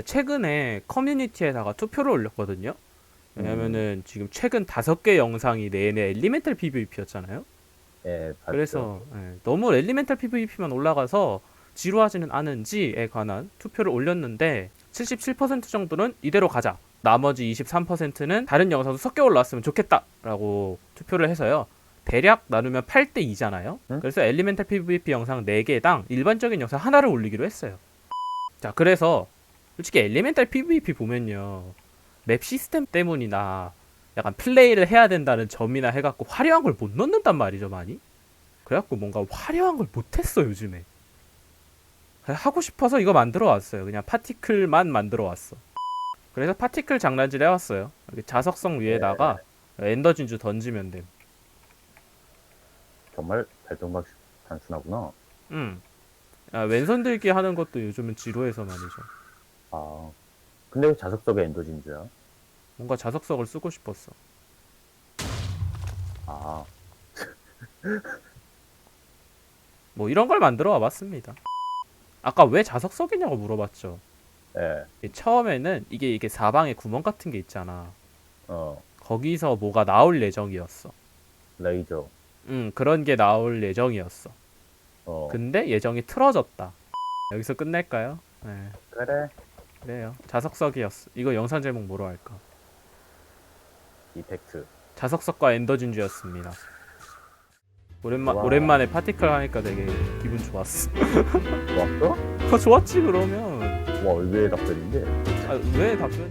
최근에 커뮤니티에다가 투표를 올렸거든요. 왜냐면은 지금 최근 다섯 개 영상이 내내 엘리멘탈 PVP였잖아요. 예, 봤죠. 그래서 예, 너무 엘리멘탈 PVP만 올라가서 지루하지는 않은지에 관한 투표를 올렸는데 77% 정도는 이대로 가자. 나머지 23%는 다른 영상도 섞여 올라왔으면 좋겠다라고 투표를 해서요. 대략 나누면 8대 2잖아요. 응? 그래서 엘리멘탈 PVP 영상 4개당 일반적인 영상 하나를 올리기로 했어요. 자, 그래서 솔직히 엘리멘탈 PVP 보면요. 맵 시스템 때문이나 약간 플레이를 해야 된다는 점이나 해갖고 화려한 걸 못 넣는단 말이죠, 많이. 그래갖고 뭔가 화려한 걸 못했어, 요즘에. 하고 싶어서 이거 만들어 왔어요. 그냥 파티클만 만들어 왔어. 그래서 파티클 장난질 해왔어요. 자석성 위에다가 엔더 진주 던지면 됨. 정말 발동각 단순하구나. 음. 아, 왼손 들기 하는 것도 요즘은 지루해서 말이죠. 아, 근데 왜 자석석에 엔더 진주야? 뭔가 자석석을 쓰고 싶었어. 아, 뭐 이런 걸 만들어 와봤습니다. 아까 왜 자석석이냐고 물어봤죠. 예, 이 처음에는 이게 이게 사방에 구멍 같은 게 있잖아. 어, 거기서 뭐가 나올 예정이었어. 레이저, 음 그런 게 나올 예정이었어. 어, 근데 예정이 틀어졌다. 여기서 끝낼까요? 네, 그래, 그래요. 자석석이었어. 이거 영상 제목 뭐로 할까? 이펙트. 자석석과 엔더 진주였습니다. 오랜만 와. 오랜만에 파티클 하니까 되게 기분 좋았어. 좋았어? 더 좋았지 그러면. 와, 의외의 답변인데. 아, 왜 답변이?